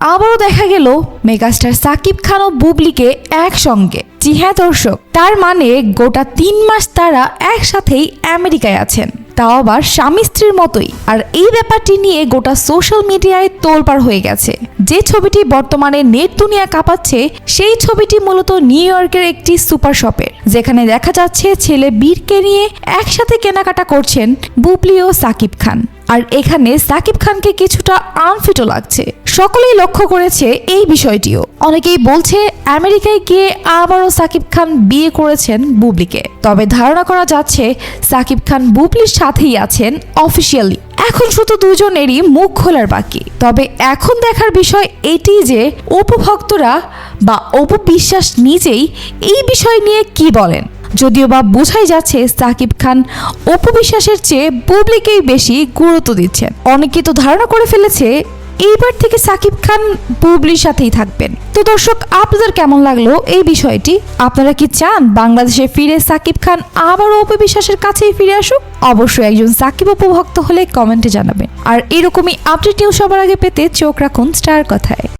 আবারও দেখা গেল মেগাস্টার সাকিব খান ও বুবলিকে একসঙ্গে। জি হ্যাঁ দর্শক, তার মানে গোটা তিন মাস তারা একসাথেই আমেরিকায় আছেন। তাও আবার স্বামী স্ত্রীর মতোই। আর এই ব্যাপারটি নিয়ে গোটা সোশ্যাল মিডিয়ায় তোলপাড় হয়ে গেছে। যে ছবিটি বর্তমানে নেট দুনিয়া কাঁপাচ্ছে, সেই ছবিটি মূলত নিউ ইয়র্কের একটি সুপার শপের, যেখানে দেখা যাচ্ছে ছেলে বীরকে নিয়ে একসাথে কেনাকাটা করছেন বুবলি ও সাকিব খান। আর এখানে সাকিব খানকে কিছুটা আনফিটও লাগছে। সকলেই লক্ষ্য করেছে এই বিষয়টিও। অনেকেই বলছে, আমেরিকায় গিয়ে আবারও সাকিব খান বিয়ে করেছেন বুবলিকে। তবে ধারণা করা যাচ্ছে, সাকিব খান বুবলির সাথেই আছেন অফিসিয়ালি এখন শুধু দুজনেরই মুখ খোলার বাকি। তবে এখন দেখার বিষয় এটি যে উপভক্তরা বা অপু বিশ্বাস নিজেই এই বিষয় নিয়ে কি বলেন? যদিও বা বোঝাই যাচ্ছে সাকিব খান অপু বিশ্বাসের চেয়ে বুবলিকেই বেশি গুরুত্ব দিচ্ছেন অনেকে তো ধারণা করে ফেলেছে এইবার থেকে সাকিব খান বুবলির সাথেই থাকবেন। তো দর্শক, আপনাদের কেমন লাগল এই বিষয়টি? আপনারা কি চান বাংলাদেশে ফিরে সাকিব খান আবারও অপবিশ্বাসের কাছেই ফিরে আসুক? অবশ্যই একজন সাকিব উপভক্ত হলে কমেন্টে জানাবেন। আর এরকমই আপডেট নিউজ সবার আগে পেতে চোখ রাখুন স্টার কথায়।